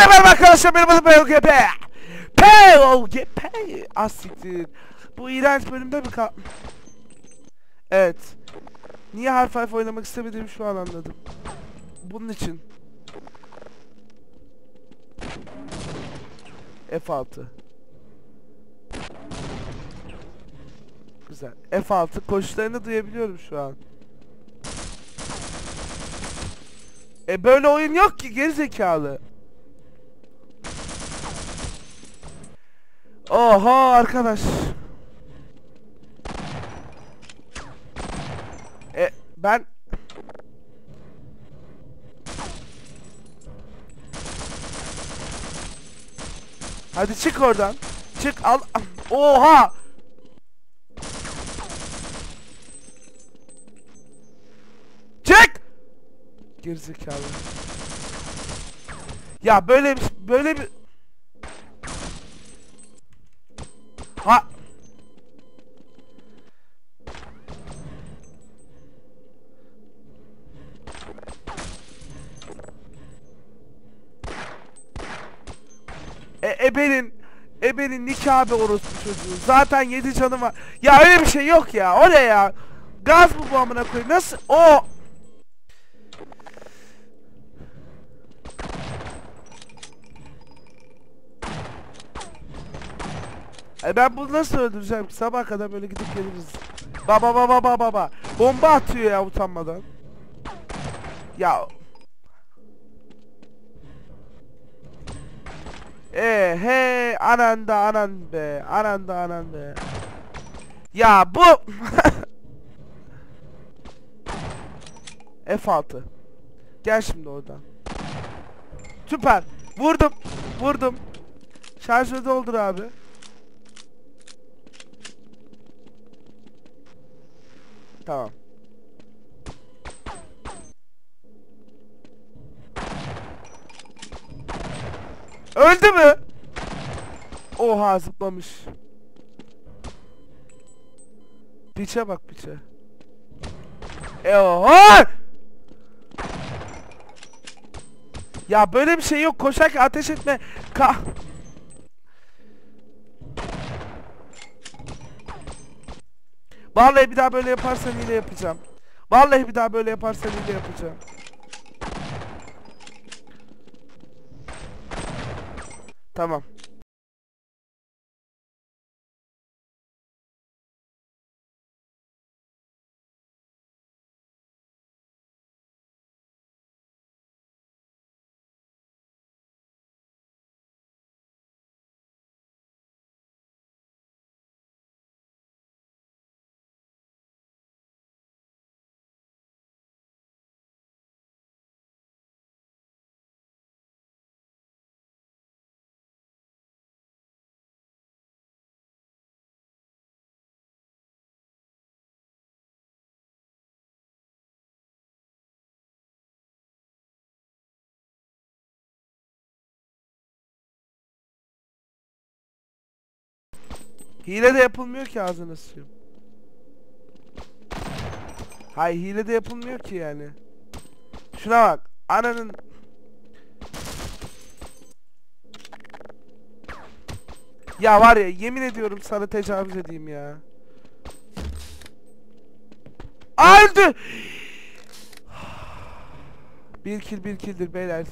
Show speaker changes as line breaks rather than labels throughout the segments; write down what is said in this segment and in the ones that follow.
Hepinize merhaba arkadaşlar benim adım POGP POGP Asiktir Bu iğrenç bölümde mi kal... Evet. Niye Half-Life oynamak istemediğimi şu an anladım. Bunun için. F6 Güzel. F6 koşularını duyabiliyorum şu an. E böyle oyun yok ki gerizekalı. Oha arkadaş. E ben Hadi çık oradan. Çık al. Oha! Çık! Gerizekalı. Ya böyle bir böyle bir Ha E ebenin ebenin nikahı be orospu çocuğu. Zaten 7 canı var. Ya öyle bir şey yok ya. O ne ya? Gaz mı bu amına koyayım? Nasıl? O E ben bunu nasıl öldüreceğim ki? Sabah kadar böyle gidip geliriz. Baba baba baba baba. Bomba atıyor ya utanmadan. Ya. E he anan da anan be. Anan anan be. Ya bu F6 Gel şimdi oradan Süper Vurdum Vurdum Şarjı doldur abi Tamam. Öldü mü? Oha zıplamış. Piçe bak piçe. E oha! Ya böyle bir şey yok. Koşarken ateş etme. Ka Vallahi bir daha böyle yaparsan yine yapacağım. Vallahi bir daha böyle yaparsan yine yapacağım. Tamam. Hile de yapılmıyor ki ağzını sıçayım. Hay hile de yapılmıyor ki yani. Şuna bak. Ananın Ya var ya yemin ediyorum sana tecavüz edeyim ya. Öldü. bir kill bir killdir beyler.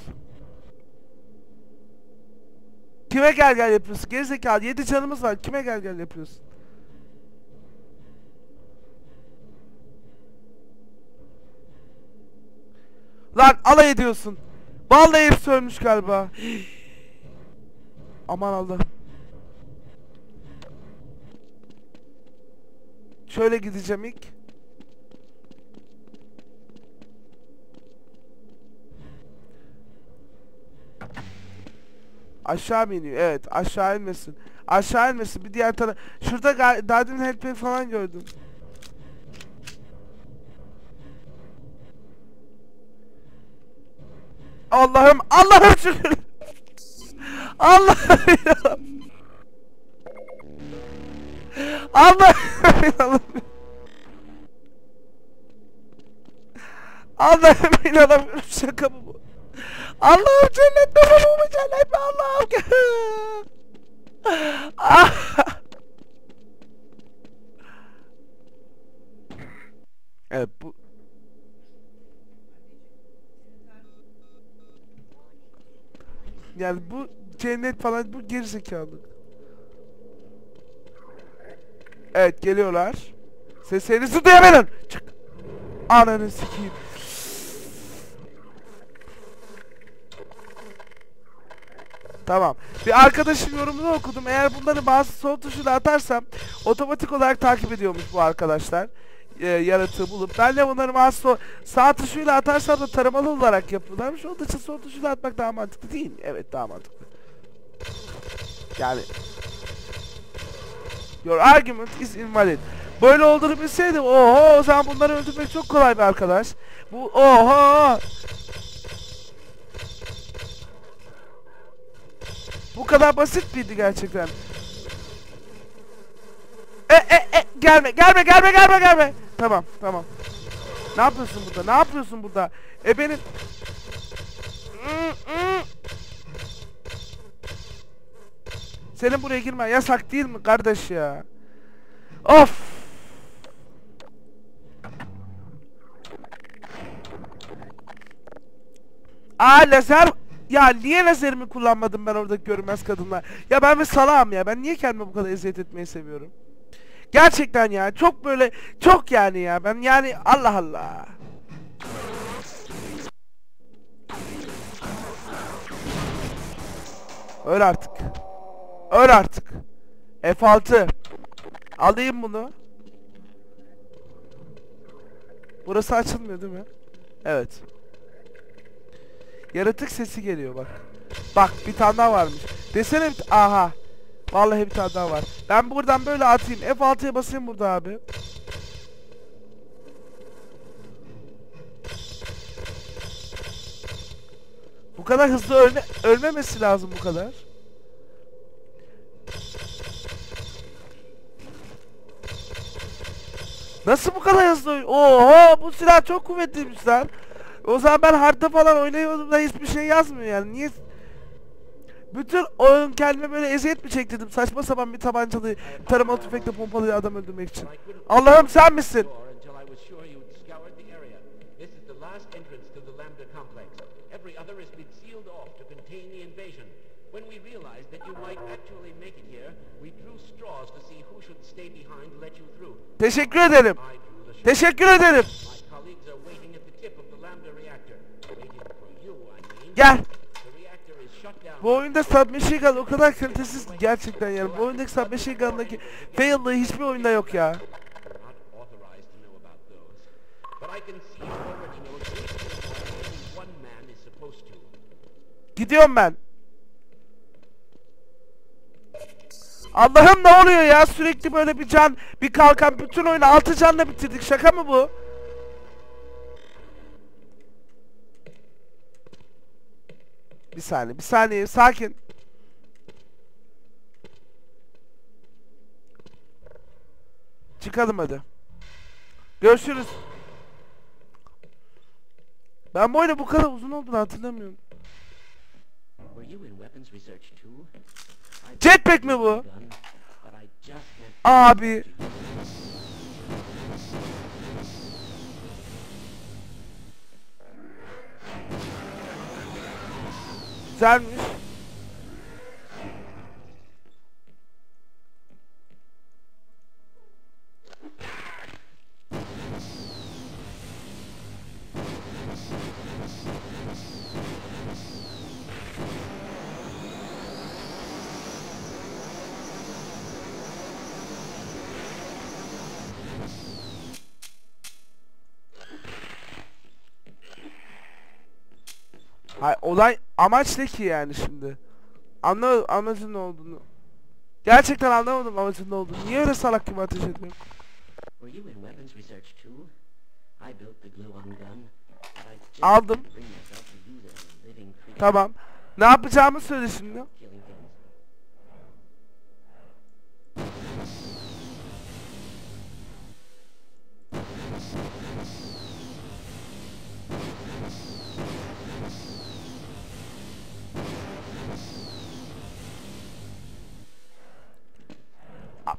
Kime gel gel yapıyorsun? Gerizekalı 7 canımız var. Kime gel gel yapıyorsun? Lan alay ediyorsun. Vallahi hepsi ölmüş galiba. Aman Allah'ım. Şöyle gideceğim ilk. Aşağı mı iniyor? Evet aşağı inmesin. Aşağı inmesin bir diğer taraf. Şurada daha demin helper falan gördüm. Allah'ım Allah'ım şükür. Allah'ım. Allah'ım. Allah'ım inanamıyorum şaka mı bu? Allah'ım cennet mi mu cennet mi Allah'ım. Ah! evet bu Yani bu cennet falan bu gerizekalı. Evet geliyorlar. Seslerinizi duyabilin. Çık. Ananı sikeyim. Tamam. Bir arkadaşın yorumunu okudum. Eğer bunları bazı sol tuşuyla atarsam otomatik olarak takip ediyormuş bu arkadaşlar. E, yaratığı bulup. Ben de bunları bazı sol, sağ tuşuyla atarsam da taramalı olarak yapıyorlarmış. Onun için sol tuşuyla atmak daha mantıklı değil mi? Evet daha mantıklı. Yani Your argument is invalid. Böyle olduğunu bilseydim oho o zaman bunları öldürmek çok kolay bir arkadaş. Bu oho. Bu kadar basit miydi gerçekten? E e e gelme gelme gelme gelme gelme. Tamam tamam. Ne yapıyorsun burada? Ne yapıyorsun burada? E benim Senin buraya girmen yasak değil mi kardeş ya? Of! Aa lazer ya niye lazerimi kullanmadım ben oradaki görünmez kadınlar? Ya ben bir salağım ya. Ben niye kendime bu kadar eziyet etmeyi seviyorum? Gerçekten ya. Çok böyle çok yani ya. Ben yani Allah Allah. Öl artık. Öl artık. F6. Alayım bunu. Burası açılmıyor değil mi? Evet. Yaratık sesi geliyor bak. Bak bir tane daha varmış. Desene bir aha. Vallahi bir tane daha var. Ben buradan böyle atayım. F6'ya basayım burada abi. Bu kadar hızlı ölme ölmemesi lazım bu kadar. Nasıl bu kadar hızlı? Oho bu silah çok kuvvetliymiş lan. O zaman ben harita falan oynayıyordum da hiçbir şey yazmıyor yani. Niye? Bütün oyun kendime böyle eziyet mi çektirdim? Saçma sapan bir tabancalı taramalı tüfekle pompalı adam öldürmek için. Allah'ım sen misin? Teşekkür ederim. Teşekkür ederim. Gel. Bu oyunda Submachine Gun o kadar kalitesiz ki gerçekten yani. Bu oyundaki Submachine Gun'daki fail'lığı hiçbir oyunda yok ya. Gidiyorum ben. Allah'ım ne oluyor ya sürekli böyle bir can bir kalkan bütün oyunu altı canla bitirdik şaka mı bu? Bir saniye bir saniye sakin. Çıkalım hadi. Görüşürüz. Ben bu oyunu bu kadar uzun olduğunu hatırlamıyorum. Jetpack mi bu? Abi. Güzelmiş. Hay olay amaç ne ki yani şimdi? Anla amacın ne olduğunu. Gerçekten anlamadım amacın ne olduğunu. Niye öyle salak gibi ateş ediyorsun?
Were you in weapons research too?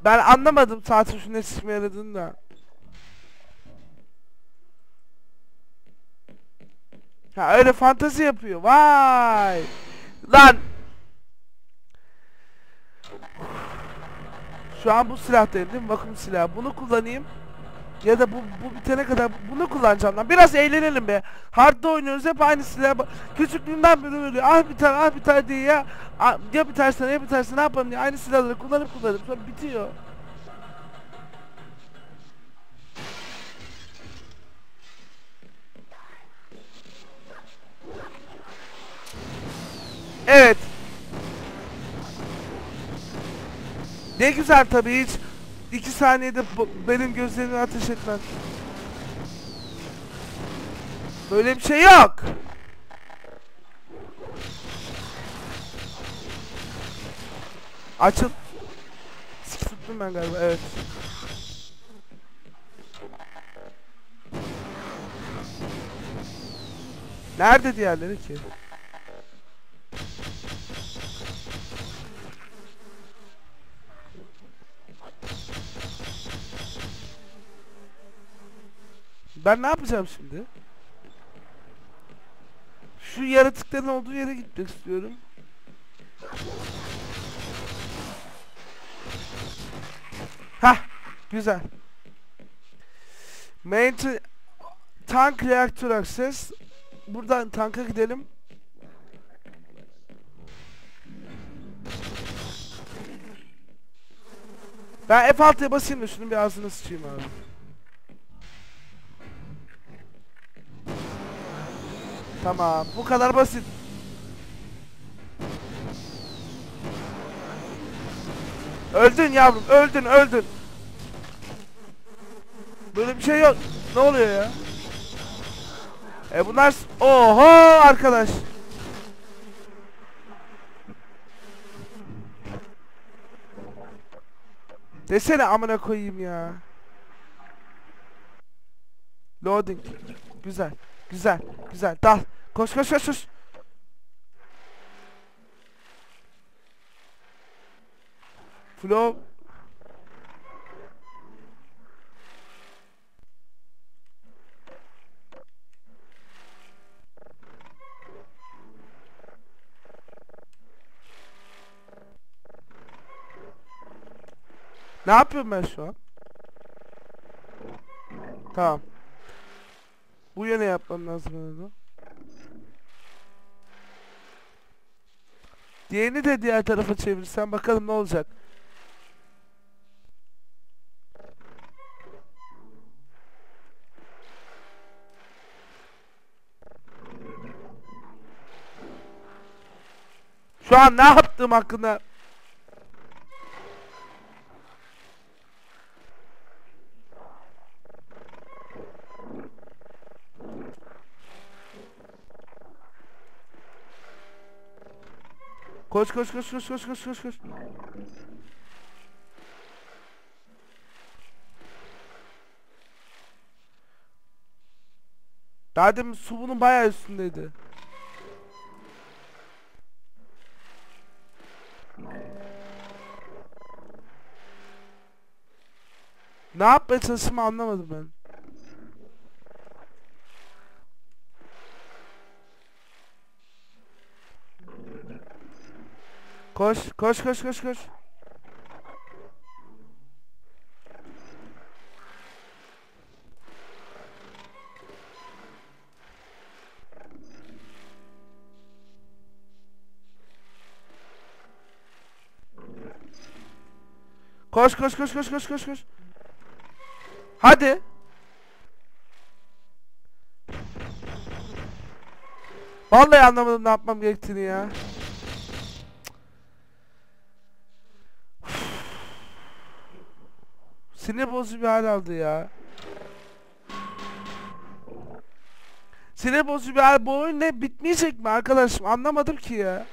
Ben anlamadım saat ne işime yaradığını da. Ha öyle fantazi yapıyor. Vay. Lan. Şu an bu silahtayım değil mi? Vakum silahı. Bunu kullanayım. Ya da bu, bu bitene kadar bunu kullanacağım lan. Biraz eğlenelim be. Hard'da oynuyoruz hep aynı silah. Küçüklüğümden beri böyle ah biter ah biter diye ya. Ya biterse ya biterse ne yapalım diye aynı silahları kullanıp kullanıp sonra bitiyor. Evet. Ne güzel tabii hiç iki saniyede bu- benim gözlerime ateş etmen. Böyle bir şey yok. Açıl. Sik tuttum ben galiba evet. Nerede diğerleri ki? Ben ne yapacağım şimdi? Şu yaratıkların olduğu yere gitmek istiyorum. Hah, güzel. Main t- tank reaktör access. Buradan tanka gidelim. Ben F6'ya basayım da şunun bir ağzını sıçayım abi. Tamam, bu kadar basit. Öldün yavrum, öldün, öldün. Böyle bir şey yok. Ne oluyor ya? E bunlar... Oho arkadaş. Desene amına koyayım ya. Loading. Güzel. Güzel. Güzel. Dal. Koş koş koş koş. Flow. Ne yapıyorum ben şu an? Tamam. Bu yöne yapmam lazım onu. Diğerini de diğer tarafa çevirsem bakalım ne olacak. Şu an ne yaptığım hakkında Koş koş koş koş koş koş koş koş. Daha su bunun bayağı üstündeydi. Ne yapmaya çalıştığımı anlamadım ben. Koş, koş, koş, koş, koş. Koş, koş, koş, koş, koş, koş, koş. Hadi. Vallahi anlamadım ne yapmam gerektiğini ya. Sinir bozucu bir hal aldı ya. Sinir bozucu bir hal bu oyun ne bitmeyecek mi arkadaşım anlamadım ki ya.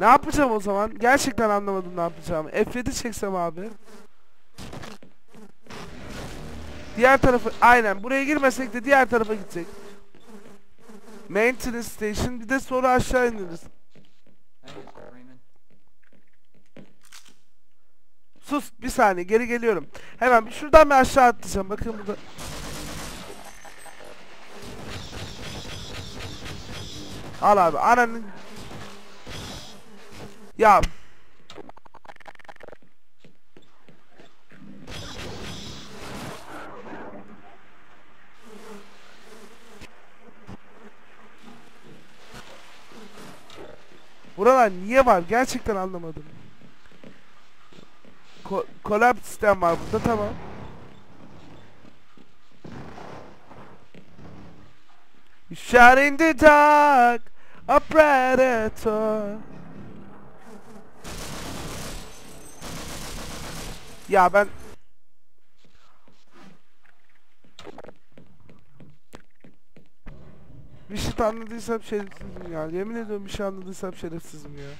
Ne yapacağım o zaman? Gerçekten anlamadım ne yapacağımı. F7 çeksem abi. Diğer tarafı aynen buraya girmesek de diğer tarafa gidecek. Maintenance station bir de sonra aşağı ineriz. Sus bir saniye geri geliyorum. Hemen bir şuradan bir aşağı atlayacağım. Bakın burada. Al abi ananın. Ya. Buralar niye var? Gerçekten anlamadım. Ko collab sistem var burada tamam. Shot in the dark, a predator. Ya ben şey anladıysam şerefsizim ya. Yemin ediyorum bir şey anladıysam şerefsizim ya.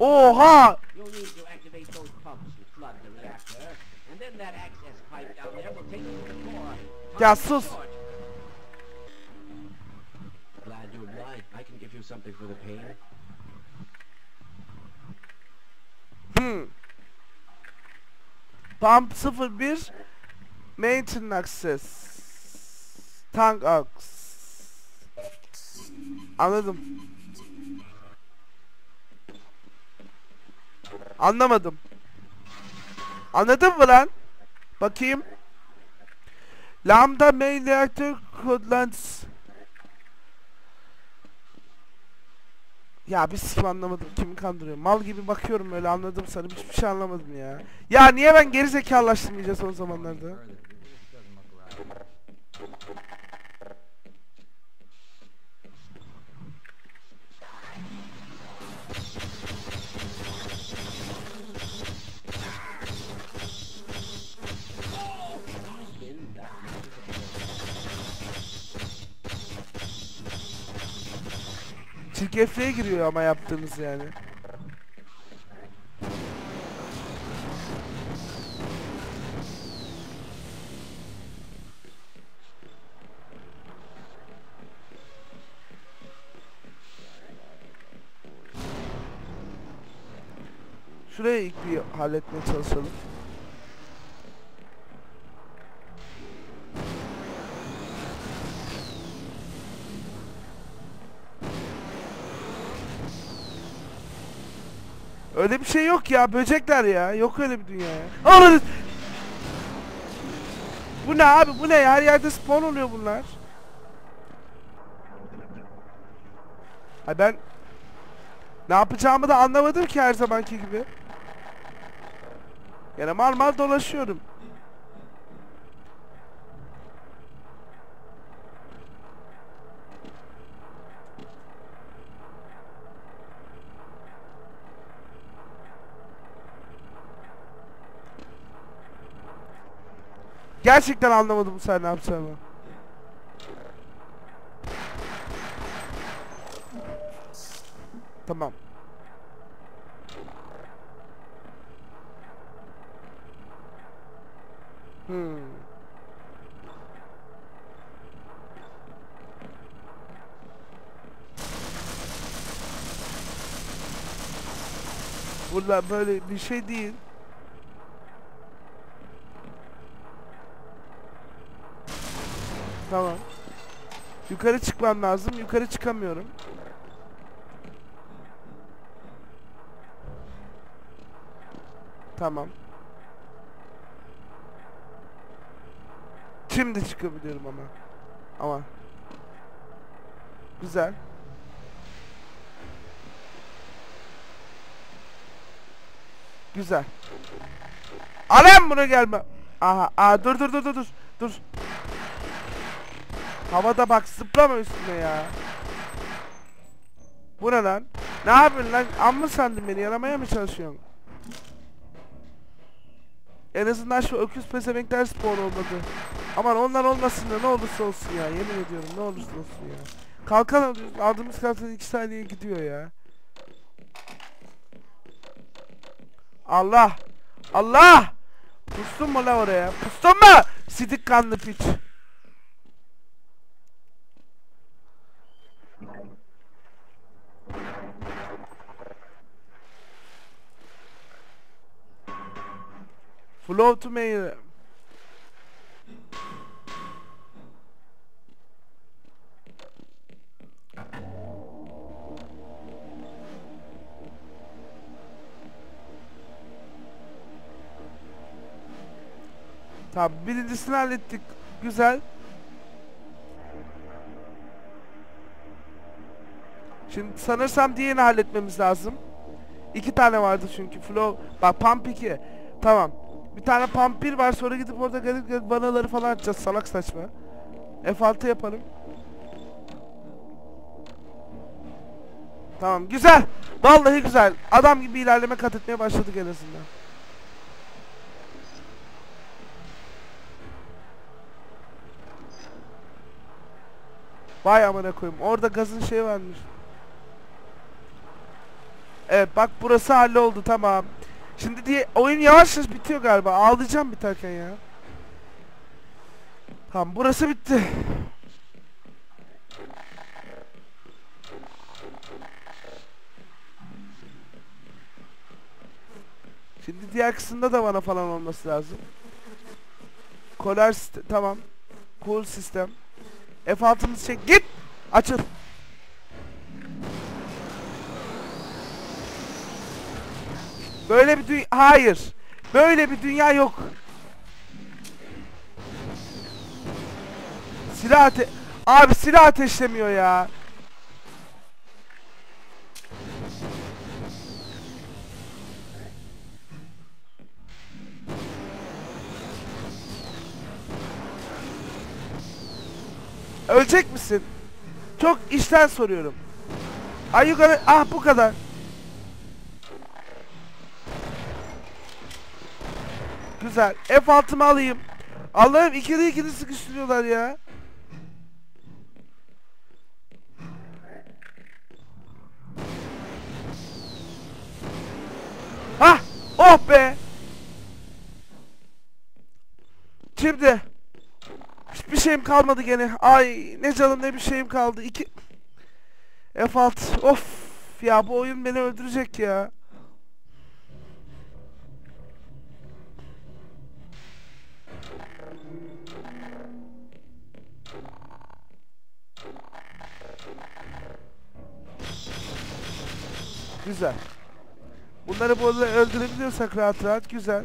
Oha!
access.
Ya sus. Hmm. Pump 01 Maintenance Access Tank Ax Anladım. Anlamadım. Anladın mı lan? Bakayım. Lambda main reactor codelands. Ya bir sikim anlamadım kimi kandırıyor. Mal gibi bakıyorum öyle anladım sanırım hiçbir şey anlamadım ya. Ya niye ben geri zekalaştım iyice son zamanlarda? Çirkefliğe giriyor ama yaptığınız yani. Şurayı ilk bir halletmeye çalışalım. Öyle bir şey yok ya. Böcekler ya. Yok öyle bir dünya ya. Ananı- Bu ne abi? Bu ne ya? Her yerde spawn oluyor bunlar. Ay ben ne yapacağımı da anlamadım ki her zamanki gibi. Yani mal mal dolaşıyorum. Gerçekten anlamadım bu sefer ne yapacağımı. Tamam. Hmm. Burada böyle bir şey değil. Tamam. Yukarı çıkmam lazım. Yukarı çıkamıyorum. Tamam. Şimdi çıkabiliyorum ama. Ama. Güzel. Güzel. Alem buna gelme. Aha, aa dur dur dur dur dur. Dur. Havada bak zıplama üstüne ya. Bu ne lan? Ne yapıyorsun lan? Amma sandın beni yaramaya mı çalışıyorsun? En azından şu öküz pezevenkler spor olmadı. Aman onlar olmasın da ne olursa olsun ya. Yemin ediyorum ne olursa olsun ya. Kalkan. Aldığımız kalkan 2 saniye gidiyor ya. Allah! Allah! Pustun mu la oraya? Pustun mu? Sidik kanlı piç. Flow to mail. Tamam birincisini hallettik. Güzel. Şimdi sanırsam diğerini halletmemiz lazım. İki tane vardı çünkü flow. Bak pump 2. Tamam. Bir tane pump 1 var sonra gidip orada garip garip vanaları falan açacağız salak saçma. F6 yapalım. Tamam güzel. Vallahi güzel. Adam gibi ilerleme kat etmeye başladık en azından. Vay amına koyayım. Orada gazın şey varmış. Evet bak burası halloldu tamam. Şimdi diye oyun yavaş yavaş bitiyor galiba. Ağlayacağım biterken ya. Tamam burası bitti. Şimdi diğer kısımda da bana falan olması lazım. Kolar siste- tamam. Cool sistem. F6'mızı çek. Git! Açıl. Böyle bir dünya... Hayır. Böyle bir dünya yok. Silah ate... Abi silah ateşlemiyor ya. Ölecek misin? Çok işten soruyorum. Gonna... Ah bu kadar. Güzel. F6'mı alayım. Allah'ım ikili ikili sıkıştırıyorlar ya. Hah! Oh be! Şimdi Hiçbir şeyim kalmadı gene. Ay ne canım ne bir şeyim kaldı. İki... F6. Of ya bu oyun beni öldürecek ya. Güzel. Bunları böyle öldürebiliyorsak rahat rahat güzel.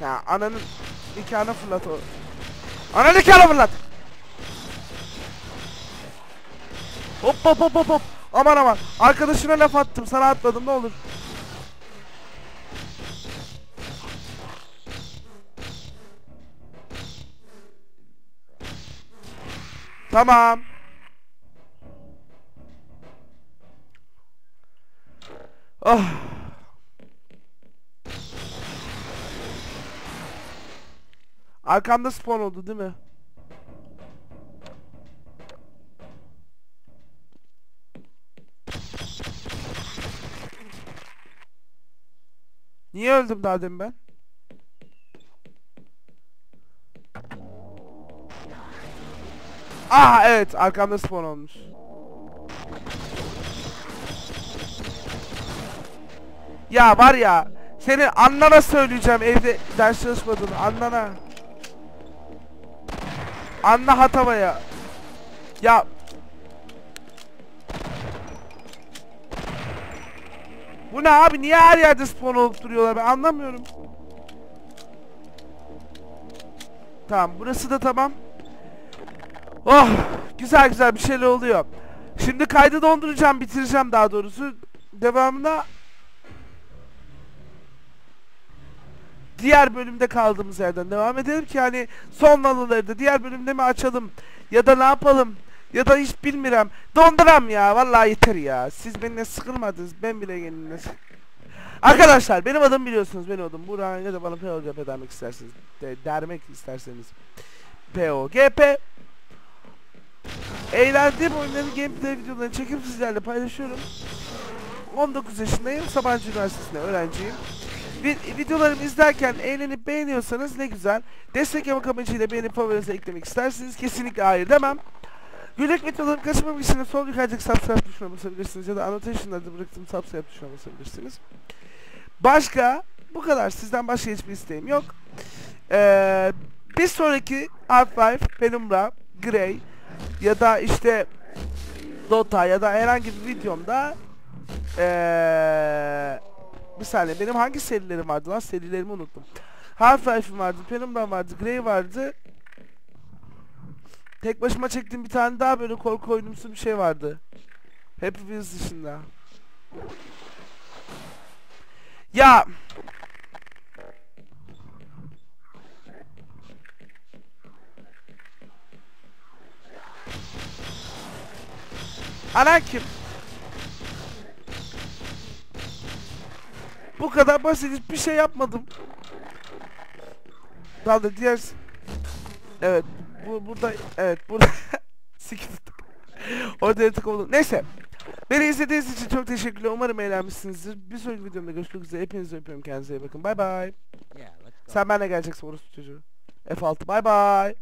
Ya ananın nikahını fırlat o. Ananın nikahını fırlat. Hop hop hop hop hop. Aman aman. Arkadaşına laf attım. Sana atmadım ne olur. Tamam. Oh. Arkamda spawn oldu değil mi? Niye öldüm daha demin ben? Ah evet arkamda spawn olmuş. Ya var ya seni annana söyleyeceğim evde ders çalışmadığını annana. Anna Hatava'ya. Ya. Bu ne abi? Niye her yerde spawn olup duruyorlar? Ben anlamıyorum. Tamam. Burası da tamam. Oh. Güzel güzel bir şeyler oluyor. Şimdi kaydı donduracağım. Bitireceğim daha doğrusu. Devamında diğer bölümde kaldığımız yerden devam edelim ki hani son anıları da diğer bölümde mi açalım ya da ne yapalım ya da hiç bilmiyorum. Donduram ya vallahi yeter ya. Siz benimle sıkılmadınız ben bile kendimle. Arkadaşlar benim adım biliyorsunuz benim adım Burak ya da bana POGP demek isterseniz de, dermek isterseniz POGP Eğlendiğim oyunların gameplay videolarını çekip sizlerle paylaşıyorum. 19 yaşındayım. Sabancı Üniversitesi'nde öğrenciyim. Vi- videolarımı izlerken eğlenip beğeniyorsanız ne güzel. Destek amacıyla beğenip favorinize eklemek isterseniz kesinlikle hayır demem. Günlük videolarım kaçırmamak için sol yukarıdaki subscribe tuşuna basabilirsiniz ya da annotation'larda bıraktığım subscribe tuşuna basabilirsiniz. Başka bu kadar. Sizden başka hiçbir isteğim yok. Ee, bir sonraki Half-Life, Penumbra, Grey ya da işte Dota ya da herhangi bir videomda ee, bir saniye benim hangi serilerim vardı lan serilerimi unuttum. Half-Life'ım vardı, Penumbra vardı, Grey vardı. Tek başıma çektiğim bir tane daha böyle korku oyunumsu bir şey vardı. Happy Wheels dışında. Ya Anan kim? Bu kadar basit hiçbir şey yapmadım. Dalda diğer... Evet, bu burada evet burada siktir. Orada yatık oldu. Neyse. Beni izlediğiniz için çok teşekkürler. Umarım eğlenmişsinizdir. Bir sonraki videomda görüşmek üzere. Hepinizi öpüyorum. Kendinize iyi bakın. Bay bay.
Yeah.
Sen benimle geleceksin orospu çocuğu. F6 bay bay.